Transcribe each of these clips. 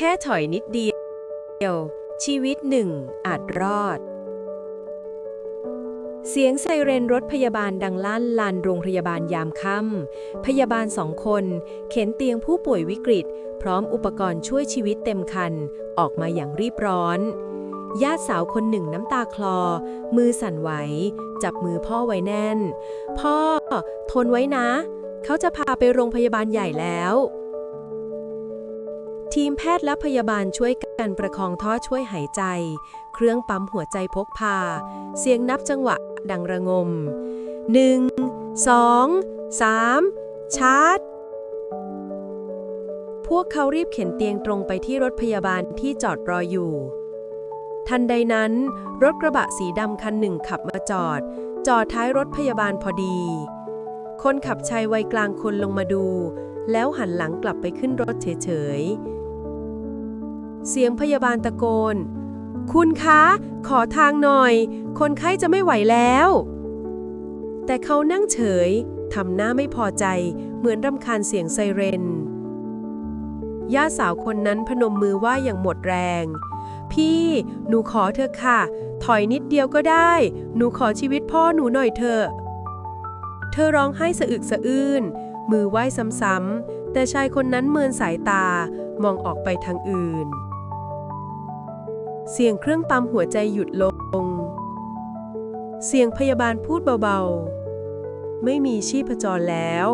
แค่ถอยนิดเดียว ชีวิตหนึ่งอาจรอด เสียงไซเรนรถพยาบาลดังลั่นลานโรงพยาบาลยามค่ำพยาบาลสองคน เข็นเตียงผู้ป่วยวิกฤต พร้อมอุปกรณ์ช่วยชีวิตเต็มคัน ออกมาอย่างรีบร้อนญาติสาวคนหนึ่งน้ำตาคลอ มือสั่นไหว จับมือพ่อไว้แน่น พ่อ ทนไว้นะ เขาจะพาไปโรงพยาบาลใหญ่แล้ว ทีมแพทย์และพยาบาลช่วยกันประคองท่อช่วยหายใจ เครื่องปั๊มหัวใจพกพา เสียงนับจังหวะดังระงม 1 2 3 ชาร์จ พวกเขารีบเข็นเตียงตรงไปที่รถพยาบาลที่จอดรออยู่ ทันใดนั้น รถกระบะสีดำคันหนึ่งขับมาจอด จอดท้ายรถพยาบาลพอดี คนขับชายวัยกลางคนลงมาดูแล้วหันหลังกลับไปขึ้นรถเฉยๆ เสียงพยาบาลตะโกน คุณคะ ขอทางหน่อย คนไข้จะไม่ไหวแล้ว แต่เขานั่งเฉย ทำหน้าไม่พอใจ เหมือนรำคาญเสียงไซเรน ย่าสาวคนนั้นพนมมือไหว่าอย่างหมดแรง พี่ หนูขอเธอค่ะ ถอยนิดเดียวก็ได้ หนูขอชีวิตพ่อหนูหน่อยเถอะ เธอร้องไห้สะอึกสะอื้น มือไหว้ซ้ำๆแต่ชายคนนั้นเมินสายตามองออกไปทางอื่น เสียงเครื่องปั๊มหัวใจหยุดลง เสียงพยาบาลพูดเบาๆ ไม่มีชีพจรแล้ว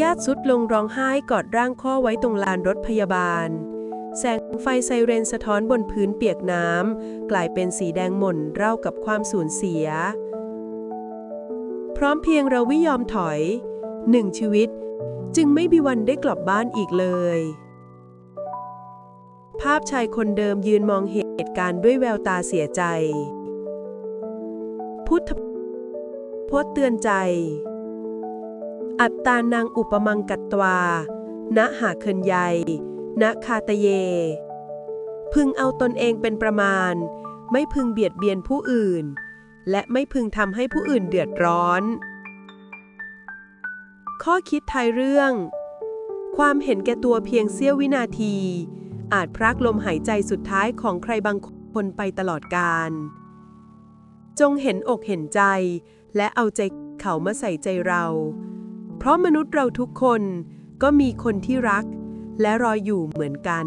ญาติสุดลงร้องไห้กอดร่างพ่อไว้ตรงลานรถพยาบาล แสงไฟไซเรนสะท้อนบนพื้นเปียกน้ำ กลายเป็นสีแดงหม่นเร่ากับความสูญเสีย พร้อมเพียงเราวิยอมถอย หนึ่งชีวิต จึงไม่มีวันได้กลับบ้านอีกเลย ภาพชายคนเดิมยืนมองเหตุการณ์ด้วยแววตาเสียใจ พุทธพจน์เตือนใจ อัตตานังอุปมังกัตตวา ณหาเคินใยณคาตเย พึงเอาตนเองเป็นประมาณ ไม่พึงเบียดเบียนผู้อื่น และไม่พึงทำให้ผู้อื่นเดือดร้อน ข้อคิดไทยเรื่อง ความเห็นแก่ตัวเพียงเสี้ยววินาที อาจพรากลมหายใจสุดท้ายของใครบางคนไปตลอดกาลจงเห็นอกเห็นใจ และเอาใจเขามาใส่ใจเรา เพราะมนุษย์เราทุกคนก็มีคนที่รัก และรออยู่เหมือนกัน